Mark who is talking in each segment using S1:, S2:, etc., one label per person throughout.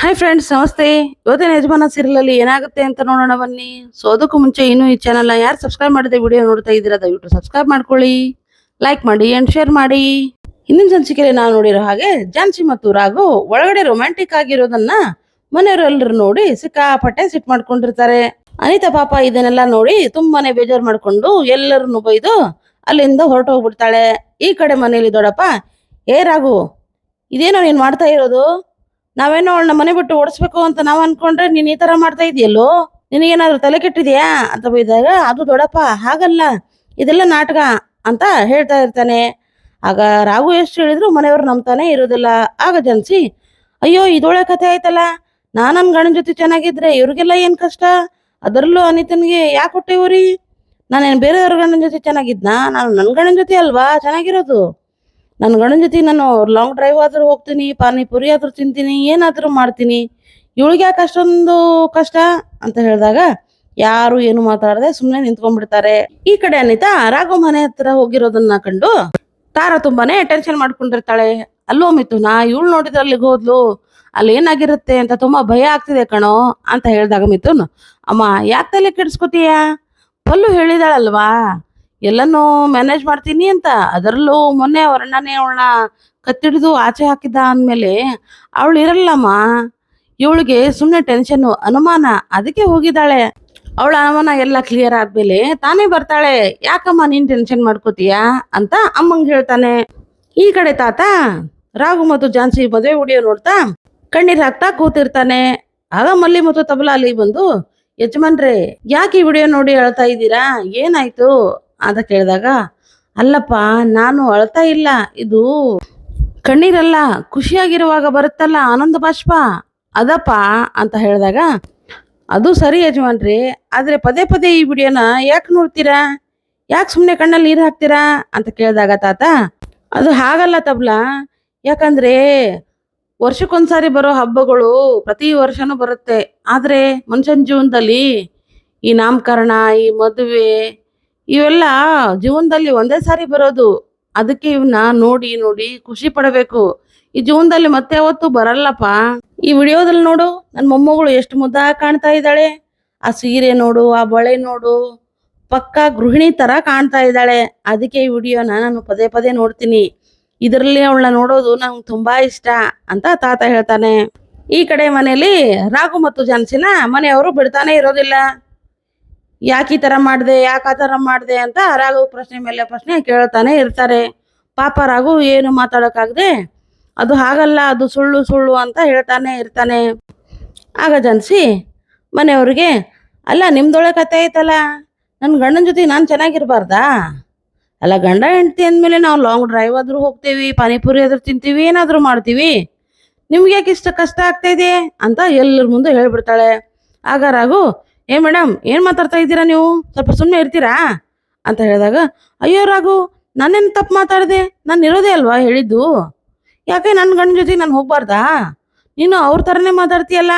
S1: Hi friends ನಮಸ್ತೆ. ಇವತ್ತಿನ ಯಜಮಾನ ಸೀರಿಯಲಲ್ಲಿ ಏನಾಗುತ್ತೆ ಅಂತ ನೋಡೋಣ ಬನ್ನಿ. ಸೊ ಅದಕ್ಕೂ ಮುಂಚೆ ಇನ್ನೂ ಈ ಚಾನಲ್ನ ಯಾರು ಸಬ್ಸ್ಕ್ರೈಬ್ ಮಾಡದೆ ವಿಡಿಯೋ ನೋಡ್ತಾ ಇದ್ದೀರಾ, ದಯವಿಟ್ಟು ಸಬ್ಸ್ಕ್ರೈಬ್ ಮಾಡ್ಕೊಳ್ಳಿ. ಲೈಕ್ ಮಾಡಿ ಅಂಡ್ ಶೇರ್ ಮಾಡಿ. ಹಿಂದಿನ ಸಂಚಿಕೆಯಲ್ಲಿ ನಾವು ನೋಡಿರೋ ಹಾಗೆ ಜಾನ್ಸಿ ಮತ್ತು ರಾಘು ಒಳಗಡೆ ರೊಮ್ಯಾಂಟಿಕ್ ಆಗಿರೋದನ್ನ ಮನೆಯವರೆಲ್ಲರೂ ನೋಡಿ ಸಿಕ್ಕಾಪಟ್ಟೆ ಸಿಟ್ ಮಾಡ್ಕೊಂಡಿರ್ತಾರೆ. ಅನಿತಾ ಪಾಪ ಇದನ್ನೆಲ್ಲ ನೋಡಿ ತುಂಬಾನೇ ಬೇಜಾರು ಮಾಡ್ಕೊಂಡು ಎಲ್ಲರನ್ನು ಬೈದು ಅಲ್ಲಿಂದ ಹೊರಟು ಹೋಗ್ಬಿಡ್ತಾಳೆ. ಈ ಕಡೆ ಮನೆಯಲ್ಲಿ ದೊಡ್ಡಪ್ಪ, ಏ ರಾಘು, ಇದೇನೋ ನೀನ್ ಮಾಡ್ತಾ ಇರೋದು? ನಾವೇನೋ ಅವಳನ್ನ ಮನೆ ಬಿಟ್ಟು ಓಡಿಸ್ಬೇಕು ಅಂತ ನಾವ್ ಅನ್ಕೊಂಡ್ರೆ ನೀನ್ ಈ ತರ ಮಾಡ್ತಾ ಇದೆಯಲ್ಲೋ? ನಿನಗೇನಾದ್ರೂ ತಲೆ ಕೆಟ್ಟಿದ್ಯಾ? ಅಂತ ಬೈದಾಗ ಅದು ದೊಡ್ಡಪ್ಪ, ಹಾಗಲ್ಲ. ಇದೆಲ್ಲ ನಾಟಕ ಅಂತ ಹೇಳ್ತಾ ಇರ್ತಾನೆ. ಆಗ ರಾಘು ಎಷ್ಟು ಹೇಳಿದ್ರು ಮನೆಯವರು ನಂಬ್ತಾನೆ ಇರೋದಿಲ್ಲ. ಆಗ ಜನ್ಸಿ, ಅಯ್ಯೋ ಇದೊಳೆ ಕಥೆ ಆಯ್ತಲ್ಲ. ನಾನು ನನ್ ಗಂಡನ ಜೊತೆ ಚೆನ್ನಾಗಿದ್ರೆ ಇವ್ರಿಗೆಲ್ಲ ಏನ್ ಕಷ್ಟ? ಅದರಲ್ಲೂ ಅನಿತನ್ಗೆ ಯಾಕೆ ಕೊಟ್ಟೆವ್ರಿ ನಾನೇನು ಬೇರೆಯವ್ರ ಗಂಡನ ಜೊತೆ ಚೆನ್ನಾಗಿದ್ನಾ? ನಾನು ನನ್ನ ಗಂಡನ ಜೊತೆ ಅಲ್ವಾ? ಚೆನ್ನಾಗಿರೋದು. ನನ್ನ ಗಂಡನ ಜೊತೆ ನಾನು ಲಾಂಗ್ ಡ್ರೈವ್ ಆದ್ರೂ ಹೋಗ್ತೀನಿ, ಪಾನಿಪುರಿ ಆದ್ರೂ ತಿಂತೀನಿ, ಏನಾದ್ರೂ ಮಾಡ್ತೀನಿ. ಇವಳಿಗೆ ಯಾಕೆ ಅಷ್ಟೊಂದು ಕಷ್ಟ? ಅಂತ ಹೇಳಿದಾಗ, ಯಾರು ಏನು ಮಾತಾಡದೆ ಸುಮ್ಮನೆ ನಿಂತ್ಕೊಂಡ್ಬಿಡ್ತಾರೆ. ಈ ಕಡೆ ಅನಿತಾ ರಾಘು ಮನೆ ಹತ್ರ ಹೋಗಿರೋದನ್ನ ಕಂಡು ತಾರ ತುಂಬಾನೇ ಟೆನ್ಷನ್ ಮಾಡ್ಕೊಂಡಿರ್ತಾಳೆ. ಅಲ್ಲೋ ಮಿಥುನ, ಇವಳು ನೋಡಿದ್ರೆ ಅಲ್ಲಿಗೆ ಹೋದ್ಲು. ಅಲ್ಲಿ ಏನಾಗಿರುತ್ತೆ ಅಂತ ತುಂಬಾ ಭಯ ಆಗ್ತಿದೆ ಕಣೋ ಅಂತ ಹೇಳಿದಾಗ ಮಿಥುನ್, ಅಮ್ಮ, ಯಾಕೆ ತಲೆ ಕೆಡಿಸ್ಕೊತೀಯ? ಪಲ್ಲು ಹೇಳಿದಾಳಲ್ವಾ? ಎಲ್ಲನೂ ಮ್ಯಾನೇಜ್ ಮಾಡ್ತೀನಿ ಅಂತ. ಅದರಲ್ಲೂ ಮೊನ್ನೆ ಅವರಣ್ಣನೇ ಅವಳನ್ನ ಕತ್ತಿಡಿದು ಆಚೆ ಹಾಕಿದ್ದ ಅಂದಮೇಲೆ ಅವಳು ಇರಲ್ಲಮ್ಮ. ಇವಳಿಗೆ ಸುಮ್ಮನೆ ಟೆನ್ಷನ್ನು ಅನುಮಾನ. ಅದಕ್ಕೆ ಹೋಗಿದ್ದಾಳೆ. ಅವಳ ಅನುಮಾನ ಎಲ್ಲ ಕ್ಲಿಯರ್ ಆದ್ಮೇಲೆ ತಾನೇ ಬರ್ತಾಳೆ. ಯಾಕಮ್ಮ ನೀನು ಟೆನ್ಷನ್ ಮಾಡ್ಕೋತೀಯಾ ಅಂತ ಅಮ್ಮಂಗೆ ಹೇಳ್ತಾನೆ. ಈ ಕಡೆ ತಾತ, ರಾಘು ಮತ್ತು ಝಾನ್ಸಿ ಮದುವೆ ಹುಡಿಯೋ ನೋಡ್ತಾ ಕಣ್ಣೀರ್ ಹಾಕ್ತಾ ಕೂತಿರ್ತಾನೆ. ಆಗ ಮಲ್ಲಿ ಮತ್ತು ತಬಲಾ ಅಲ್ಲಿ ಬಂದು, ಯಜಮಾನ್ರೆ, ಯಾಕೆ ಈ ವಿಡಿಯೋ ನೋಡಿ ಹೇಳ್ತಾ ಇದ್ದೀರಾ? ಏನಾಯ್ತು? ಅಂತ ಕೇಳಿದಾಗ, ಅಲ್ಲಪ್ಪ, ನಾನು ಅಳ್ತಾ ಇಲ್ಲ, ಇದು ಕಣ್ಣೀರಲ್ಲ, ಖುಷಿಯಾಗಿರುವಾಗ ಬರುತ್ತಲ್ಲ, ಆನಂದ ಬಾಷ್ಪ, ಅದಪ್ಪ ಅಂತ ಹೇಳಿದಾಗ, ಅದು ಸರಿ ಯಜಮಾನ್ರಿ, ಆದ್ರೆ ಪದೇ ಪದೇ ಈ ವಿಡಿಯೋನ ಯಾಕೆ ನೋಡ್ತೀರಾ? ಯಾಕೆ ಸುಮ್ಮನೆ ಕಣ್ಣಲ್ಲಿ ನೀರು ಹಾಕ್ತೀರಾ? ಅಂತ ಕೇಳಿದಾಗ ತಾತ, ಅದು ಹಾಗಲ್ಲ ತಬ್ಲ, ಯಾಕಂದ್ರೆ ವರ್ಷಕ್ಕೊಂದ್ಸಾರಿ ಬರೋ ಹಬ್ಬಗಳು ಪ್ರತಿ ವರ್ಷನೂ ಬರುತ್ತೆ. ಆದ್ರೆ ಮನುಷ್ಯನ ಜೀವನದಲ್ಲಿ ಈ ನಾಮಕರಣ, ಈ ಮದುವೆ ಇವೆಲ್ಲ ಜೀವನದಲ್ಲಿ ಒಂದೇ ಸಾರಿ ಬರೋದು. ಅದಕ್ಕೆ ಇವನ್ನ ನೋಡಿ ನೋಡಿ ಖುಷಿ ಪಡಬೇಕು. ಈ ಜೀವನದಲ್ಲಿ ಮತ್ತೆ ಅವತ್ತು ಬರಲ್ಲಪ್ಪ. ಈ ವಿಡಿಯೋದಲ್ಲಿ ನೋಡು ನನ್ನ ಮೊಮ್ಮಗಳು ಎಷ್ಟು ಮುದ್ದಾಗಿ ಕಾಣ್ತಾ ಇದ್ದಾಳೆ. ಆ ಸೀರೆ ನೋಡು, ಆ ಬಳೆ ನೋಡು. ಪಕ್ಕ ಗೃಹಿಣಿ ತರ ಕಾಣ್ತಾ ಇದ್ದಾಳೆ. ಅದಕ್ಕೆ ಈ ವಿಡಿಯೋನ ನಾನು ಪದೇ ಪದೇ ನೋಡ್ತೀನಿ. ಇದರಲ್ಲಿ ಅವಳನ್ನ ನೋಡೋದು ನಂಗೆ ತುಂಬಾ ಇಷ್ಟ ಅಂತ ತಾತ ಹೇಳ್ತಾನೆ. ಈ ಕಡೆ ಮನೆಯಲ್ಲಿ ರಾಘು ಮತ್ತು ಜಾನ್ಸಿನ ಮನೆಯವರು ಬಿಡ್ತಾನೆ ಇರೋದಿಲ್ಲ. ಯಾಕೆ ಈ ಥರ ಮಾಡಿದೆ, ಯಾಕೆ ಆ ಥರ ಮಾಡಿದೆ ಅಂತ ರಾಘು ಪ್ರಶ್ನೆ ಮೇಲೆ ಪ್ರಶ್ನೆ ಕೇಳ್ತಾನೆ ಇರ್ತಾರೆ. ಪಾಪ ರಾಘು ಏನು ಮಾತಾಡೋಕ್ಕಾಗದೆ, ಅದು ಹಾಗಲ್ಲ, ಅದು ಸುಳ್ಳು ಸುಳ್ಳು ಅಂತ ಹೇಳ್ತಾನೆ ಇರ್ತಾನೆ. ಆಗ ಜನ್ಸಿ ಮನೆಯವ್ರಿಗೆ, ಅಲ್ಲ ನಿಮ್ದೊಳೆ ಕತೆ ಐತಲ್ಲ ನನ್ನ ಗಂಡನ ಜೊತೆ ನಾನು ಚೆನ್ನಾಗಿರ್ಬಾರ್ದಾ? ಅಲ್ಲ, ಗಂಡ ಹೆಂಡತಿ ಅಂದಮೇಲೆ ನಾವು ಲಾಂಗ್ ಡ್ರೈವ್ ಆದರೂ ಹೋಗ್ತೀವಿ, ಪಾನಿಪುರಿ ಆದರೂ ತಿಂತೀವಿ, ಏನಾದರೂ ಮಾಡ್ತೀವಿ. ನಿಮ್ಗೆ ಯಾಕೆ ಇಷ್ಟು ಕಷ್ಟ ಆಗ್ತಾಯಿದೆ ಅಂತ ಎಲ್ಲರ ಮುಂದೆ ಹೇಳ್ಬಿಡ್ತಾಳೆ. ಆಗ ರಾಘು ಏ ಮೇಡಮ್ ಏನು ಮಾತಾಡ್ತಾ ಇದ್ದೀರಾ ನೀವು? ಸ್ವಲ್ಪ ಸುಮ್ಮನೆ ಇರ್ತೀರಾ? ಅಂತ ಹೇಳಿದಾಗ, ಅಯ್ಯೋ, ರಾಘು, ನಾನೇನು ತಪ್ಪು ಮಾತಾಡಿದೆ? ನಾನು ಇರೋದೇ ಅಲ್ವಾ ಹೇಳಿದ್ದು? ಯಾಕೆ ನನ್ನ ಗಂಡನ ಜೊತೆ ನಾನು ಹೋಗ್ಬಾರ್ದಾ? ನೀನು ಅವ್ರ ಥರನೇ ಮಾತಾಡ್ತೀಯಲ್ಲ?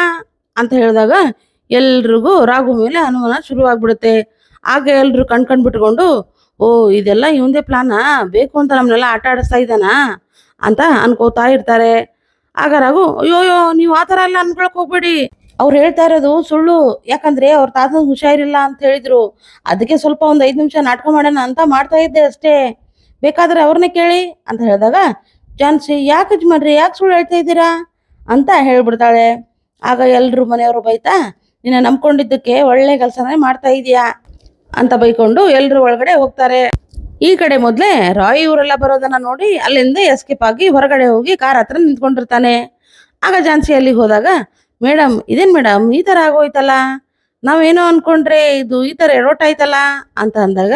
S1: ಅಂತ ಹೇಳಿದಾಗ, ಎಲ್ರಿಗೂ ರಾಘು ಮೇಲೆ ಅನುಮಾನ ಶುರುವಾಗ್ಬಿಡುತ್ತೆ. ಆಗ ಎಲ್ಲರೂ ಕಣ್ ಕಣ್ ಬಿಟ್ಕೊಂಡು, ಓ, ಇದೆಲ್ಲ ಇವಂದೇ ಪ್ಲಾನಾ? ಬೇಕು ಅಂತ ನಮ್ಮನ್ನೆಲ್ಲ ಆಟ ಆಡಿಸ್ತಾ ಇದ್ದಾನಾ? ಅಂತ ಅನ್ಕೋತಾ ಇರ್ತಾರೆ. ಆಗ ರಾಘು ಅಯ್ಯೋಯ್ಯೋ ನೀವು ಆ ಥರ ಎಲ್ಲ ಅನ್ಕೊಳಕ್ ಹೋಗ್ಬೇಡಿ. ಅವ್ರು ಹೇಳ್ತಾ ಇರೋದು, ಸುಳ್ಳು. ಯಾಕಂದ್ರೆ ಅವ್ರ ತಾತನ ಹುಷಾರಿಲ್ಲ ಅಂತ ಹೇಳಿದ್ರು. ಅದಕ್ಕೆ ಸ್ವಲ್ಪ ಒಂದು ಐದು ನಿಮಿಷ ನಾಟಕ ಮಾಡೋಣ ಅಂತ ಮಾಡ್ತಾ ಇದ್ದೆ ಅಷ್ಟೇ. ಬೇಕಾದ್ರೆ ಅವ್ರನ್ನ ಕೇಳಿ ಅಂತ ಹೇಳಿದಾಗ, ಜಾನ್ಸಿ, ಯಾಕೆ ಮಾಡ್ರಿ ಯಾಕೆ ಸುಳ್ಳು ಹೇಳ್ತಾ ಇದ್ದೀರಾ? ಅಂತ ಹೇಳ್ಬಿಡ್ತಾಳೆ. ಆಗ ಎಲ್ಲರೂ ಮನೆಯವರು ಬೈತಾ ನಿನ್ನ ನಂಬ್ಕೊಂಡಿದ್ದಕ್ಕೆ ಒಳ್ಳೆ ಕೆಲಸನೇ ಮಾಡ್ತಾ ಇದೀಯಾ ಅಂತ ಬೈಕೊಂಡು ಎಲ್ಲರೂ ಒಳಗಡೆ ಹೋಗ್ತಾರೆ. ಈ ಕಡೆ ಮೊದ್ಲೇ ರಾಯ್ ಇವರೆಲ್ಲ ಬರೋದನ್ನ ನೋಡಿ ಅಲ್ಲಿಂದ ಎಸ್ಕೇಪ್ ಆಗಿ ಹೊರಗಡೆ ಹೋಗಿ ಕಾರ್ ಹತ್ರ ನಿಂತ್ಕೊಂಡಿರ್ತಾನೆ. ಆಗ ಜಾನ್ಸಿ ಅಲ್ಲಿಗೆ ಹೋದಾಗ ಮೇಡಮ್, ಇದೇನು ಮೇಡಮ್, ಈ ಥರ ಆಗೋಯ್ತಲ್ಲ? ನಾವೇನೋ ಅನ್ಕೊಂಡ್ರೆ ಇದು ಈ ಥರ ಆಯ್ತಲ್ಲ ಅಂತ ಅಂದಾಗ,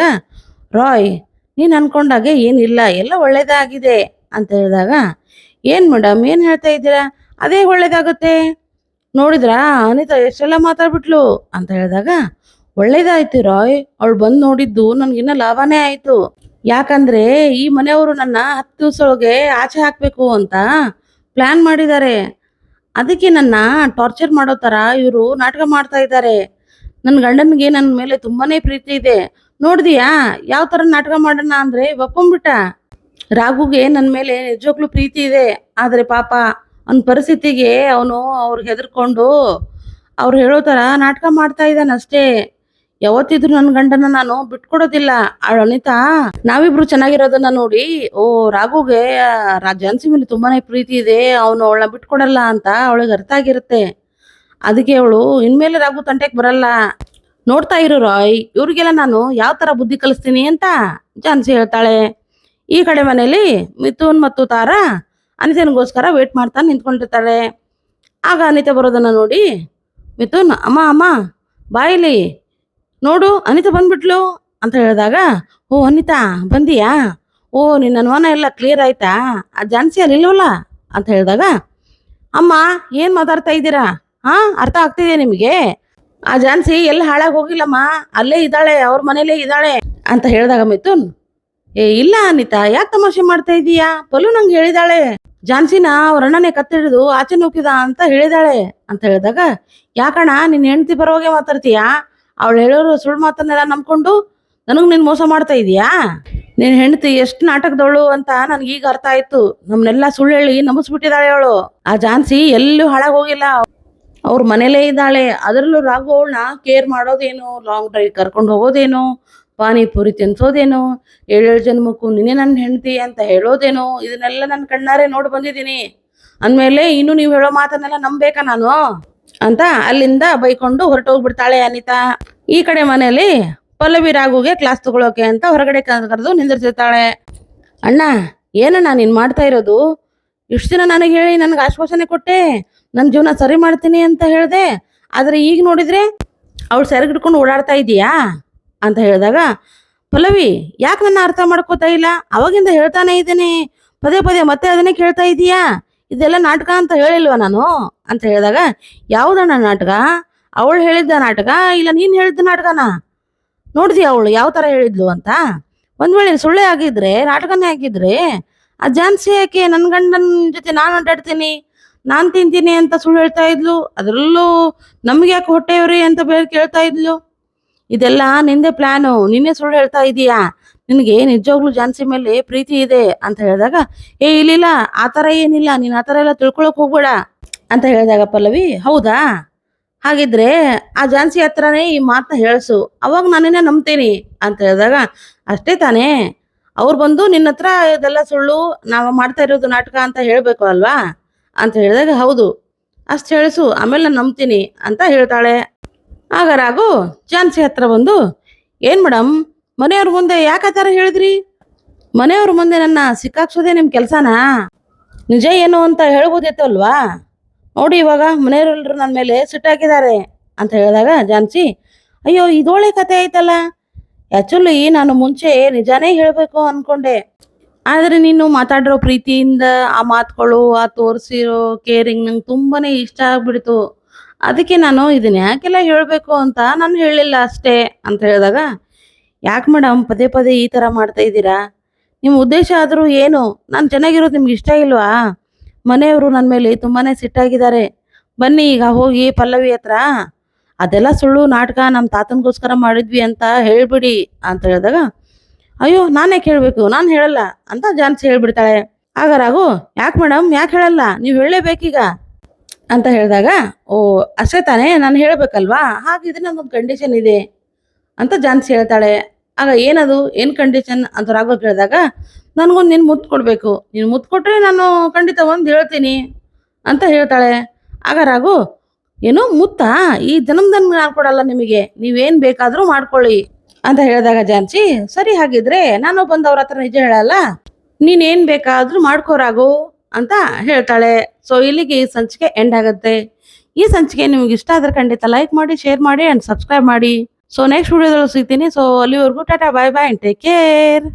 S1: ರಾಯ್, ನೀನು ಅನ್ಕೊಂಡಾಗೆ ಏನಿಲ್ಲ, ಎಲ್ಲ ಒಳ್ಳೇದಾಗಿದೆ ಅಂತ ಹೇಳಿದಾಗ, ಏನ್ ಮೇಡಮ್, ಏನು ಹೇಳ್ತಾ ಇದ್ದೀರಾ? ಅದೇ ಒಳ್ಳೇದಾಗುತ್ತೆ? ನೋಡಿದ್ರಾ? ಅನಿತಾ ಎಷ್ಟೆಲ್ಲ ಮಾತಾಡ್ಬಿಟ್ಲು? ಅಂತ ಹೇಳಿದಾಗ, ಒಳ್ಳೇದಾಯ್ತು ರಾಯ್, ಅವಳು ಬಂದು ನೋಡಿದ್ದು ನನಗಿನ್ನ ಲಾಭನೇ ಆಯ್ತು. ಯಾಕಂದ್ರೆ ಈ ಮನೆಯವರು ನನ್ನ ಹತ್ತು ದಿವಸದೊಳಗೆ ಆಚೆ ಹಾಕಬೇಕು ಅಂತ ಪ್ಲಾನ್ ಮಾಡಿದ್ದಾರೆ. ಅದಕ್ಕೆ ನನ್ನ ಟಾರ್ಚರ್ ಮಾಡೋ ಥರ ಇವರು ನಾಟಕ ಮಾಡ್ತಾ ಇದ್ದಾರೆ. ನನ್ನ ಗಂಡನಿಗೆ ನನ್ನ ಮೇಲೆ ತುಂಬಾನೇ ಪ್ರೀತಿ ಇದೆ. ನೋಡಿದ್ಯಾ? ಯಾವ ಥರ ನಾಟಕ ಮಾಡೋಣ ಅಂದ್ರೆ ಒಪ್ಪಂಬಿಟ್ಟ ರಾಘುಗೆ ನನ್ನ ಮೇಲೆ ನಿಜವಾಗ್ಲೂ ಪ್ರೀತಿ ಇದೆ. ಆದರೆ ಪಾಪ ಅವನ ಪರಿಸ್ಥಿತಿಗೆ ಅವನು ಅವ್ರಿಗೆ ಹೆದರ್ಕೊಂಡು ಅವ್ರು ಹೇಳೋ ಥರ ನಾಟಕ ಮಾಡ್ತಾ ಇದ್ದಾನೆ ಅಷ್ಟೇ ಯಾವತ್ತಿದ್ರು ನನ್ನ ಗಂಡನ ನಾನು ಬಿಟ್ಕೊಡೋದಿಲ್ಲ. ಅನಿತಾ, ನಾವಿಬ್ರು ಚೆನ್ನಾಗಿರೋದನ್ನ ನೋಡಿ, ಓ, ರಾಘುಗೆ ಜಾನ್ಸಿ ಮೇಲೆ ತುಂಬಾನೇ ಪ್ರೀತಿ ಇದೆ, ಅವನು ಅವಳನ್ನ ಬಿಟ್ಕೊಡಲ್ಲ ಅಂತ ಅವಳಿಗೆ ಅರ್ಥ ಆಗಿರುತ್ತೆ. ಅದಕ್ಕೆ ಅವಳು, ಇನ್ಮೇಲೆ ರಾಘು ತಂಟೆಗೆ ಬರಲ್ಲ. ನೋಡ್ತಾ ಇರು ರಾಯ್, ಇವ್ರಿಗೆಲ್ಲ ನಾನು ಯಾವ ಥರ ಬುದ್ಧಿ ಕಲಿಸ್ತೀನಿ ಅಂತ ಜಾನ್ಸಿ ಹೇಳ್ತಾಳೆ. ಈ ಕಡೆ ಮನೇಲಿ ಮಿಥುನ್ ಮತ್ತು ತಾರಾ ಅನಿತನಿಗೋಸ್ಕರ ವೇಟ್ ಮಾಡ್ತಾ ನಿಂತ್ಕೊಂಡಿರ್ತಾಳೆ. ಆಗ ಅನಿತಾ ಬರೋದನ್ನ ನೋಡಿ, ಮಿಥುನ್, ಅಮ್ಮ ಅಮ್ಮ ಬಾಯಿಲಿ ನೋಡು, ಅನಿತಾ ಬಂದ್ಬಿಟ್ಲು ಅಂತ ಹೇಳಿದಾಗ, ಓ, ಅನಿತಾ, ಬಂದಿಯಾ? ಓ, ನಿನ್ನ ಅನುಮಾನ ಎಲ್ಲ ಕ್ಲಿಯರ್ ಆಯ್ತಾ? ಆ ಜಾನ್ಸಿ ಅಲ್ಲಿ ಇಲ್ವಲ್ಲ? ಅಂತ ಹೇಳಿದಾಗ, ಅಮ್ಮ, ಏನು ಮಾತಾಡ್ತಾ ಇದ್ದೀರಾ? ಹಾ, ಅರ್ಥ ಆಗ್ತಿದೆ ನಿಮಗೆ. ಆ ಜಾನ್ಸಿ ಎಲ್ಲಿ ಹಾಳಾಗಿ ಹೋಗಿಲ್ಲಮ್ಮ. ಅಲ್ಲೇ ಇದ್ದಾಳೆ, ಅವ್ರ ಮನೇಲೇ ಇದ್ದಾಳೆ. ಅಂತ ಹೇಳಿದಾಗ ಮಿಥುನ್, ಏ, ಇಲ್ಲ ಅನಿತಾ, ಯಾಕೆ ತಮಾಷೆ ಮಾಡ್ತಾ ಇದೀಯಾ ಪಲು ನಂಗೆ ಹೇಳಿದಾಳೆ. ಜಾನ್ಸಿನ ಅವ್ರ ಅಣ್ಣನೇ ಕತ್ತಿಡಿದು ಆಚೆ ನೂಕಿದ ಅಂತ ಹೇಳಿದಾಳೆ. ಅಂತ ಹೇಳಿದಾಗ, ಯಾಕಣ್ಣ ನಿನ್ನ ಹೆಂಡತಿ ಪರವಾಗಿ ಮಾತಾಡ್ತೀಯಾ? ಅವಳು ಹೇಳೋರು ಸುಳ್ಳು ಮಾತನ್ನೆಲ್ಲ ನಂಬ್ಕೊಂಡು ನನಗೆ ನೀನು ಮೋಸ ಮಾಡ್ತಾ ಇದೀಯಾ? ನೀನು ಹೆಂಡತಿ ಎಷ್ಟು ನಾಟಕದವಳು ಅಂತ ನನಗೆ ಈಗ ಅರ್ಥ ಆಯ್ತು. ನಮ್ಮನ್ನೆಲ್ಲ ಸುಳ್ಳು ಹೇಳಿ ನಂಬಿಸ್ಬಿಟ್ಟಿದ್ದಾಳೆ ಅವಳು. ಆ ಜಾನ್ಸಿ ಎಲ್ಲೂ ಹೋಗಿಲ್ಲ. ಅವ್ರ ಮನೇಲೇ ಇದ್ದಾಳೆ. ಅದರಲ್ಲೂ ರಾಘು ಅವಳನ್ನ ಕೇರ್ ಮಾಡೋದೇನು? ಲಾಂಗ್ ಡ್ರೈವ್ ಕರ್ಕೊಂಡು ಹೋಗೋದೇನು? ಪಾನಿಪುರಿ ತಿನ್ಸೋದೇನು? ಏಳೇಳು ಜನ್ಮಕ್ಕೂ ನಿನ್ನೆ ನನ್ನ ಹೆಂಡತಿ ಅಂತ ಹೇಳೋದೇನು? ಇದನ್ನೆಲ್ಲ ನನ್ನ ಕಣ್ಣಾರೆ ನೋಡಿ ಬಂದಿದ್ದೀನಿ. ಅಂದಮೇಲೆ ಇನ್ನು ನೀವು ಹೇಳೋ ಮಾತನ್ನೆಲ್ಲ ನಂಬೇಕಾ ನಾನು? ಅಂತ ಅಲ್ಲಿಂದ ಬೈಕೊಂಡು ಹೊರಟೋಗ್ಬಿಡ್ತಾಳೆ ಅನಿತಾ. ಈ ಕಡೆ ಮನೆಯಲ್ಲಿ ಪಲ್ಲವಿ ರಾಘುಗೆ ಕ್ಲಾಸ್ ತಗೊಳೋಕೆ ಅಂತ ಹೊರಗಡೆ ಕರೆದು ನಿಂದಿರ್ತಿರ್ತಾಳೆ ಅಣ್ಣ, ಏನಣ್ಣ ನೀನು ಮಾಡ್ತಾ ಇರೋದು? ಇಷ್ಟು ದಿನ ನನಗೆ ಹೇಳಿ ನನಗೆ ಆಶ್ವಾಸನೆ ಕೊಟ್ಟೆ. ನನ್ನ ಜೀವನ ಸರಿ ಮಾಡ್ತೀನಿ ಅಂತ ಹೇಳಿದೆ. ಆದರೆ ಈಗ ನೋಡಿದ್ರೆ ಅವಳು ಸೆರಗಿಡ್ಕೊಂಡು ಓಡಾಡ್ತಾ ಇದೀಯಾ? ಅಂತ ಹೇಳಿದಾಗ, ಪಲ್ಲವಿ, ಯಾಕೆ ನನ್ನ ಅರ್ಥ ಮಾಡ್ಕೋತಾ ಇಲ್ಲ? ಅವಾಗಿಂದ ಹೇಳ್ತಾನೆ ಇದ್ದೀನಿ. ಪದೇ ಪದೇ ಮತ್ತೆ ಅದನ್ನೇ ಕೇಳ್ತಾ ಇದೀಯಾ? ಇದೆಲ್ಲ ನಾಟಕ ಅಂತ ಹೇಳಿಲ್ವಾ ನಾನು? ಅಂತ ಹೇಳಿದಾಗ, ಯಾವುದಣ್ಣ ನಾಟಕ? ಅವಳು ಹೇಳಿದ್ದ ನಾಟಕ? ಇಲ್ಲ, ನೀನು ಹೇಳಿದ್ದ ನಾಟಕನ? ನೋಡಿದಿ ಅವಳು ಯಾವ ತರ ಹೇಳಿದ್ಲು ಅಂತ? ಒಂದ್ ವೇಳೆ ಸುಳ್ಳೆ ಆಗಿದ್ರೆ, ನಾಟಕನೇ ಆಗಿದ್ರೆ, ಆ ಜಾನ್ಸಿ ಯಾಕೆ? ನನ್ನ ಗಂಡನ ಜೊತೆ ನಾನು ಅಡ್ಡಾಡ್ತೀನಿ ನಾನು ತಿಂತೀನಿ ಅಂತ ಸುಳ್ಳು ಹೇಳ್ತಾ ಇದ್ಲು. ಅದರಲ್ಲೂ ನಮ್ಗೆ ಯಾಕೆ ಹೊಟ್ಟೆಯವ್ರಿ ಅಂತ ಬೇರೆ ಕೇಳ್ತಾ ಇದ್ಲು. ಇದೆಲ್ಲ ನಿಂದೆ ಪ್ಲಾನು ನಿನ್ನೆ ಸುಳ್ಳು ಹೇಳ್ತಾ ಇದೀಯಾ? ನಿನಗೆ ನಿಜವಾಗ್ಲೂ ಜಾನ್ಸಿ ಮೇಲೆ ಪ್ರೀತಿ ಇದೆ ಅಂತ ಹೇಳಿದಾಗ, ಏ, ಇಲ್ಲಿಲ್ಲ, ಆ ಥರ ಏನಿಲ್ಲ, ನೀನು ಆ ಥರ ಎಲ್ಲ ತಿಳ್ಕೊಳಕ್ ಹೋಗ್ಬೇಡ ಅಂತ ಹೇಳಿದಾಗ ಪಲ್ಲವಿ, ಹೌದಾ? ಹಾಗಿದ್ರೆ ಆ ಜಾನ್ಸಿ ಹತ್ರನೇ ಈ ಮಾತನ್ನ ಹೇಳಿಸು. ಅವಾಗ ನಾನೇನೆ ನಂಬ್ತೀನಿ ಅಂತ ಹೇಳಿದಾಗ, ಅಷ್ಟೇ ತಾನೇ. ಅವ್ರು ಬಂದು ನಿನ್ನ ಹತ್ರ ಇದೆಲ್ಲ ಸುಳ್ಳು, ನಾವು ಮಾಡ್ತಾ ಇರೋದು ನಾಟಕ ಅಂತ ಹೇಳಬೇಕು ಅಲ್ವಾ? ಅಂತ ಹೇಳಿದಾಗ, ಹೌದು. ಅಷ್ಟು ಹೇಳಿಸು, ಆಮೇಲೆ ನಾನು ನಂಬ್ತೀನಿ ಅಂತ ಹೇಳ್ತಾಳೆ. ಆಗ ರಾಘು ಜಾನ್ಸಿ ಹತ್ರ ಬಂದು, ಏನು ಮೇಡಮ್ ಮನೆಯವ್ರ ಮುಂದೆ ಯಾಕೆ ಆ ಥರ ಹೇಳಿದ್ರಿ? ಮನೆಯವ್ರ ಮುಂದೆ ನನ್ನ ಸಿಕ್ಕಾಕ್ಸೋದೇ ನಿಮ್ಮ ಕೆಲಸನಾ? ನಿಜ ಏನು ಅಂತ ಹೇಳ್ಬೋದಿತ್ತು ಅಲ್ವಾ? ನೋಡಿ ಇವಾಗ ಮನೆಯವರೆಲ್ಲರೂ ನನ್ನ ಮೇಲೆ ಸಿಟ್ಟಾಕಿದ್ದಾರೆ ಅಂತ ಹೇಳಿದಾಗ ಜಾನ್ಸಿ ಅಯ್ಯೋ, ಇದೊಳ್ಳೆ ಕತೆ ಆಯ್ತಲ್ಲ. ಆ್ಯಕ್ಚುಲಿ ನಾನು ಮುಂಚೆ ನಿಜಾನೇ ಹೇಳಬೇಕು ಅಂದ್ಕೊಂಡೆ ಆದರೆ ನೀನು ಮಾತಾಡಿರೋ ಪ್ರೀತಿಯಿಂದ ಆ ಮಾತುಗಳು ಆ ತೋರಿಸಿರೋ ಕೇರಿಂಗ್ ನಂಗೆ ತುಂಬಾನೇ ಇಷ್ಟ ಆಗ್ಬಿಡ್ತು. ಅದಕ್ಕೆ ನಾನು ಇದನ್ನ ಯಾಕೆಲ್ಲ ಹೇಳಬೇಕು ಅಂತ ನಾನು ಹೇಳಿಲ್ಲ ಅಷ್ಟೇ ಅಂತ ಹೇಳಿದಾಗ, ಯಾಕೆ ಮೇಡಮ್ ಪದೇ ಪದೇ ಈ ಥರ ಮಾಡ್ತಾ ಇದ್ದೀರಾ? ನಿಮ್ಮ ಉದ್ದೇಶ ಆದರೂ ಏನು? ನಾನು ಚೆನ್ನಾಗಿರೋದು ನಿಮ್ಗೆ ಇಷ್ಟ ಇಲ್ವಾ? ಮನೆಯವರು ನನ್ನ ಮೇಲೆ ತುಂಬಾ ಸಿಟ್ಟಾಗಿದ್ದಾರೆ. ಬನ್ನಿ ಈಗ ಹೋಗಿ ಪಲ್ಲವಿ ಹತ್ರ. ಅದೆಲ್ಲ ಸುಳ್ಳು ನಾಟಕ ನಮ್ಮ ತಾತನಿಗೋಸ್ಕರ ಮಾಡಿದ್ವಿ ಅಂತ ಹೇಳಿಬಿಡಿ ಅಂತ ಹೇಳಿದಾಗ, ಅಯ್ಯೋ, ನಾನೇ ಕೇಳಬೇಕು, ನಾನು ಹೇಳಲ್ಲ ಅಂತ ಜಾನ್ಸಿ ಹೇಳ್ಬಿಡ್ತಾಳೆ. ಆಗ ರಾಘು, ಯಾಕೆ ಮೇಡಮ್ ಯಾಕೆ ಹೇಳಲ್ಲ? ನೀವು ಹೇಳಲೇಬೇಕೀಗ. ಅಂತ ಹೇಳಿದಾಗ, ಓ, ಅಷ್ಟೇ ತಾನೇ, ನಾನು ಹೇಳಬೇಕಲ್ವಾ? ಹಾಗಿದ್ರೆ ನನ್ನೊಂದು ಕಂಡೀಷನ್ ಇದೆ ಅಂತ ಜಾನ್ಸಿ ಹೇಳ್ತಾಳೆ. ಆಗ ಏನದು? ಏನು ಕಂಡೀಷನ್ ಅಂತ ರಾಘು ಕೇಳಿದಾಗ, ನನಗೊಂದು ನೀನು ಮುತ್ತು ಕೊಡಬೇಕು. ನೀನು ಮುತ್ತು ಕೊಟ್ಟರೆ ನಾನು ಖಂಡಿತ ಒಂದು ಹೇಳ್ತೀನಿ ಅಂತ ಹೇಳ್ತಾಳೆ. ಆಗ ರಾಘು, ಏನು ಮುತ್ತಾ? ಈ ಜನ್ಮದನ್ ನಾನು ಕೊಡಲ್ಲ ನಿಮಗೆ? ನೀವೇನು ಬೇಕಾದರೂ ಮಾಡ್ಕೊಳ್ಳಿ ಅಂತ ಹೇಳಿದಾಗ ಜಾನ್ಸಿ, ಸರಿ ಹಾಗಿದ್ರೆ ನಾನು ಬಂದು ಅವ್ರ ಹತ್ರ ನಿಜ ಹೇಳಲ್ಲ. ನೀನೇನು ಬೇಕಾದರೂ ಮಾಡ್ಕೋ ರಾಘು. ಅಂತ ಹೇಳ್ತಾಳೆ. ಸೊ ಇಲ್ಲಿಗೆ ಈ ಸಂಚಿಕೆ ಎಂಡ್ ಆಗುತ್ತೆ. ಈ ಸಂಚಿಕೆ ನಿಮ್ಗೆ ಇಷ್ಟ ಆದ್ರೆ ಖಂಡಿತ ಲೈಕ್ ಮಾಡಿ ಶೇರ್ ಮಾಡಿ ಅಂಡ್ ಸಬ್ಸ್ಕ್ರೈಬ್ ಮಾಡಿ. ಸೊ ನೆಕ್ಸ್ಟ್ ವಿಡಿಯೋದಲ್ಲಿ ಸಿಗ್ತೀನಿ. ಸೊ ಅಲ್ಲಿವರೆಗೂ tata bye bye take care